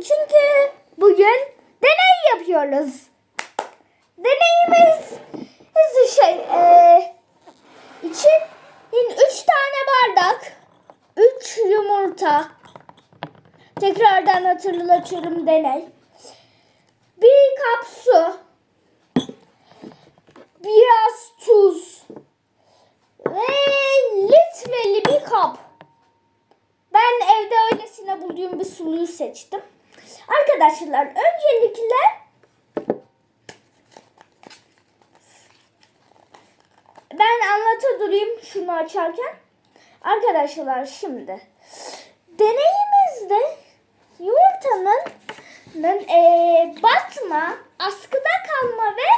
çünkü bugün deney yapıyoruz. Deneyimiz şey e, için üç tane bardak, üç yumurta. Tekrardan hatırlatıyorum deney. Bir kap su, biraz tuz ve litreli bir kap. Ben evde öylesine bulduğum bir suluyu seçtim. Arkadaşlar öncelikle ben anlata durayım şunu açarken. Arkadaşlar şimdi deneyimizde yumurtanın e, batma, askıda kalma ve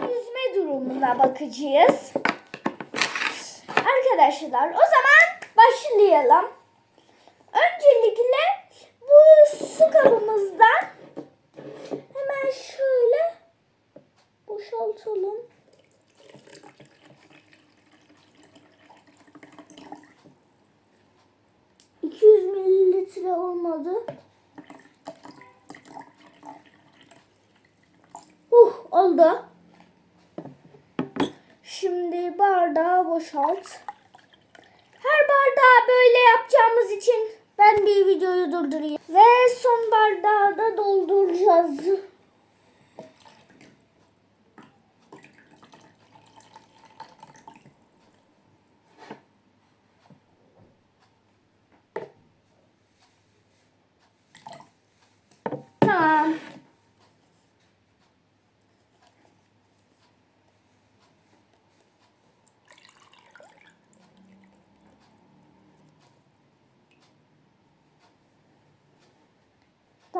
yüzme durumuna bakacağız. Arkadaşlar o zaman başlayalım. Öncelikle su kabımızdan hemen şöyle boşaltalım. ...200 mililitre olmadı. Uh oldu. Şimdi bardağı boşalt. Her bardağı böyle yapacağımız için ben bir videoyu durdurayım. Ve son bardağı da dolduracağız. Tamam.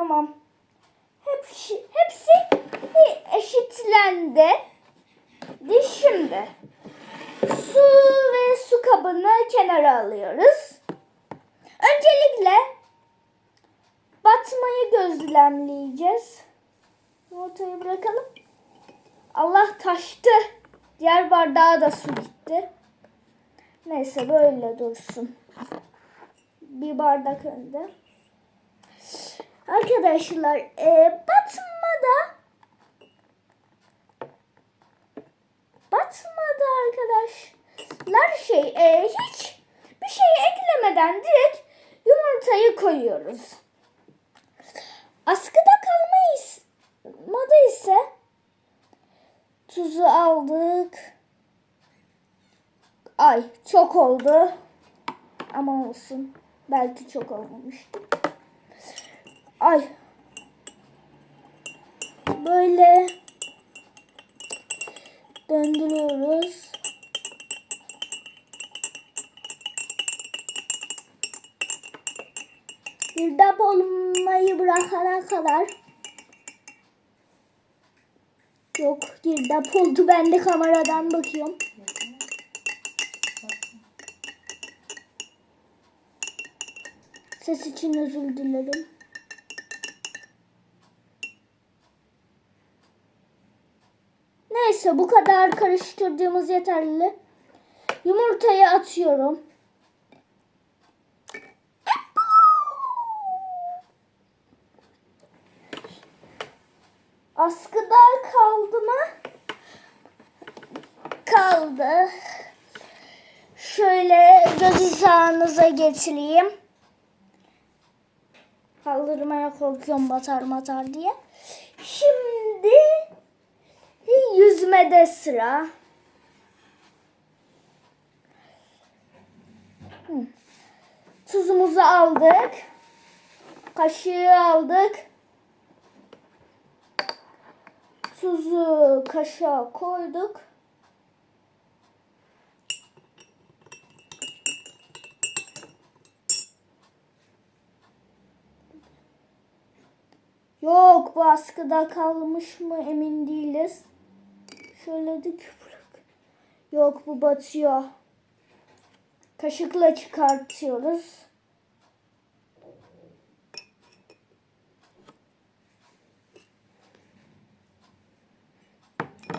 Tamam. Hepsi, hepsi eşitlendi. De şimdi su ve su kabını kenara alıyoruz. Öncelikle batmayı gözlemleyeceğiz. Yumurtayı bırakalım. Allah taştı. Diğer bardağa da su gitti. Neyse böyle dursun. Bir bardak önde. Arkadaşlar e, batmada batmada arkadaşlar şey e, hiç bir şey eklemeden direkt yumurtayı koyuyoruz. Askıda kalmayı ise tuzu aldık. Ay çok oldu. Ama olsun. Belki çok olmamıştır. Ay. Böyle döndürüyoruz. Girdap olmayı bırakana kadar Yok girdap oldu ben de kameradan bakıyorum. Ses için özür dilerim. Neyse bu kadar karıştırdığımız yeterli. Yumurtayı atıyorum. Askıda kaldı mı? Kaldı. Şöyle göz hizanıza getireyim. Kaldırmaya korkuyorum batar matar diye. Şimdi Yüzmede sıra. Tuzumuzu aldık. Kaşığı aldık. Tuzu kaşığa koyduk. Yok bu askıda kalmış mı emin değiliz. Şöyle dik. Yok bu batıyor. Kaşıkla çıkartıyoruz.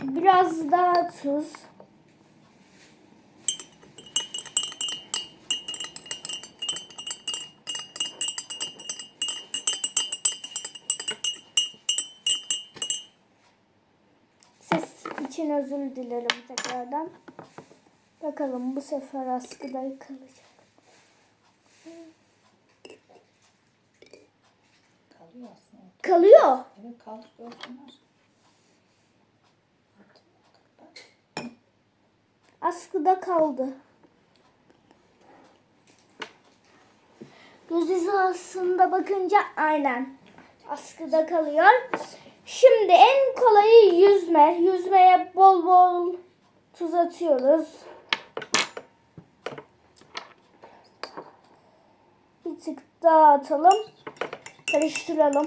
Biraz daha tuz. İçin özür dilerim tekrardan. Bakalım bu sefer askıda kalacak. Kalıyor aslında. Kalıyor. Evet. Askıda kaldı. Göz hizasında bakınca aynen askıda kalıyor. Şimdi en kolayı yüzme. Yüzmeye bol bol tuz atıyoruz. Bir tık daha atalım. Karıştıralım.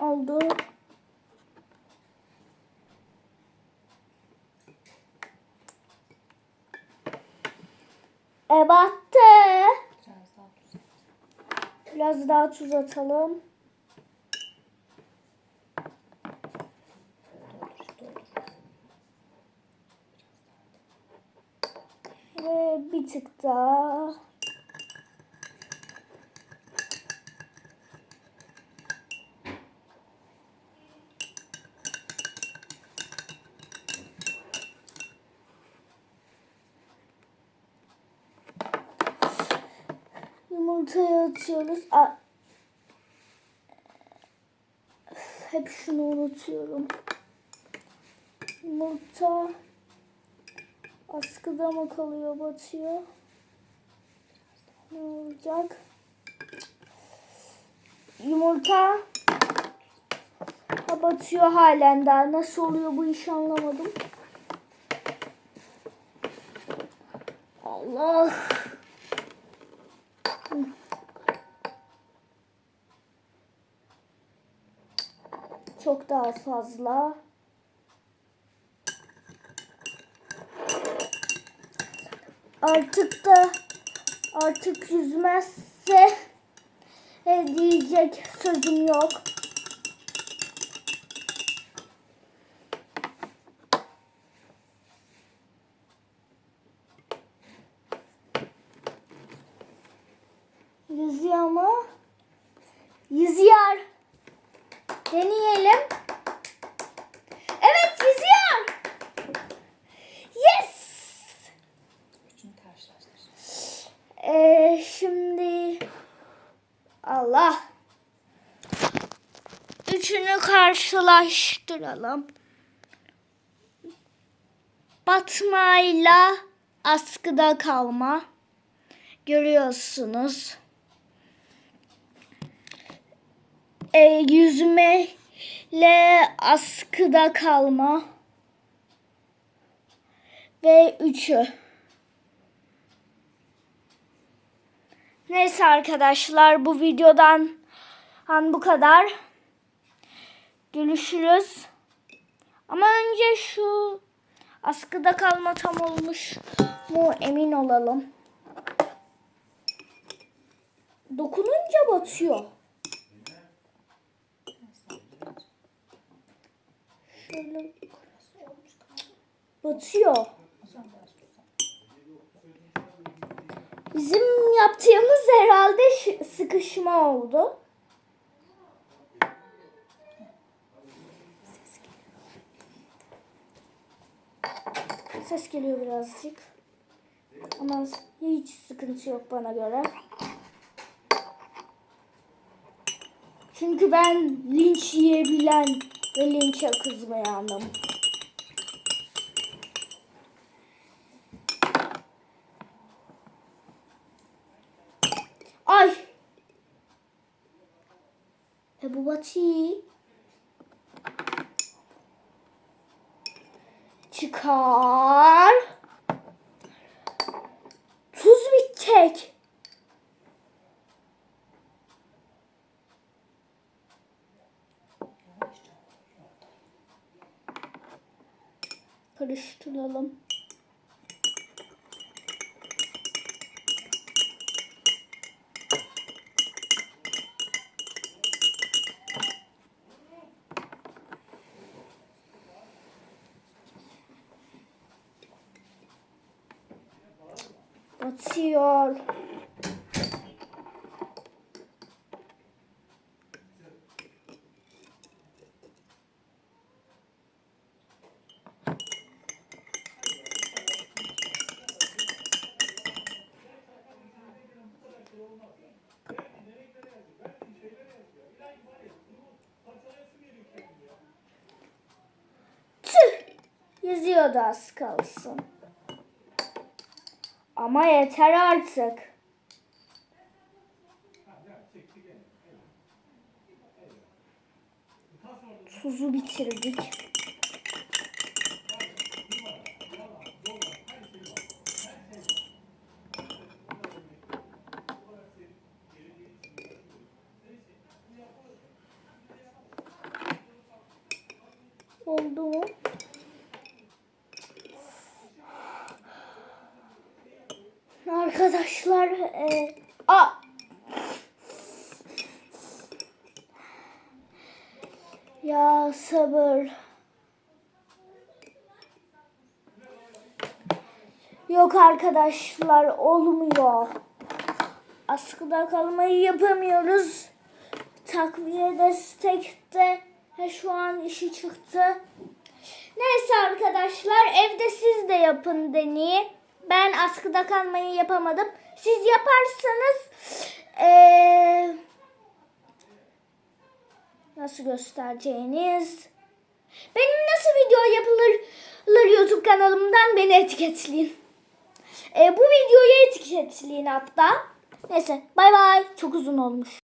Oldu. E battı. Biraz daha tuz. Atalım. Ve bir tık daha. Yumurtayı atıyoruz. A- Hep şunu unutuyorum. Yumurta askıda mı kalıyor, batıyor? Ne olacak? Yumurta Ha, batıyor halen daha. Nasıl oluyor bu iş anlamadım. Allah. Çok daha fazla. Artık da artık yüzmezse e, diyecek sözüm yok. Yüzüyor mu? Yüzüyor. Deneyelim. Evet yüzüyor. Yes. Ee, şimdi Allah. Üçünü karşılaştıralım. Batmayla askıda kalma. Görüyorsunuz. Ee, yüzmeyle askıda kalma. Ve üçü. Neyse arkadaşlar bu videodan han bu kadar. Görüşürüz. Ama önce şu askıda kalma tam olmuş mu emin olalım. Dokununca batıyor. Şöyle batıyor. Bizim yaptığımız herhalde sıkışma oldu. Ses geliyor birazcık. Ama hiç sıkıntı yok bana göre. Çünkü ben linç yiyebilen ve linçe kızmayanım. Ay. E bu batı. Çıkar. karıştıralım. Atıyor. Yüzüyordu az kalsın. Ama yeter artık. Tuzu bitirdik. Oldu mu? Arkadaşlar e, a Ya sabır. Yok arkadaşlar olmuyor. Askıda kalmayı yapamıyoruz. Takviye destekte he, şu an işi çıktı. Neyse arkadaşlar evde siz de yapın deneyin. Ben askıda kalmayı yapamadım. Siz yaparsanız eee, nasıl göstereceğiniz benim nasıl video yapılır YouTube kanalımdan beni etiketleyin. E, bu videoyu etiketleyin hatta. Neyse bay bay. Çok uzun olmuş.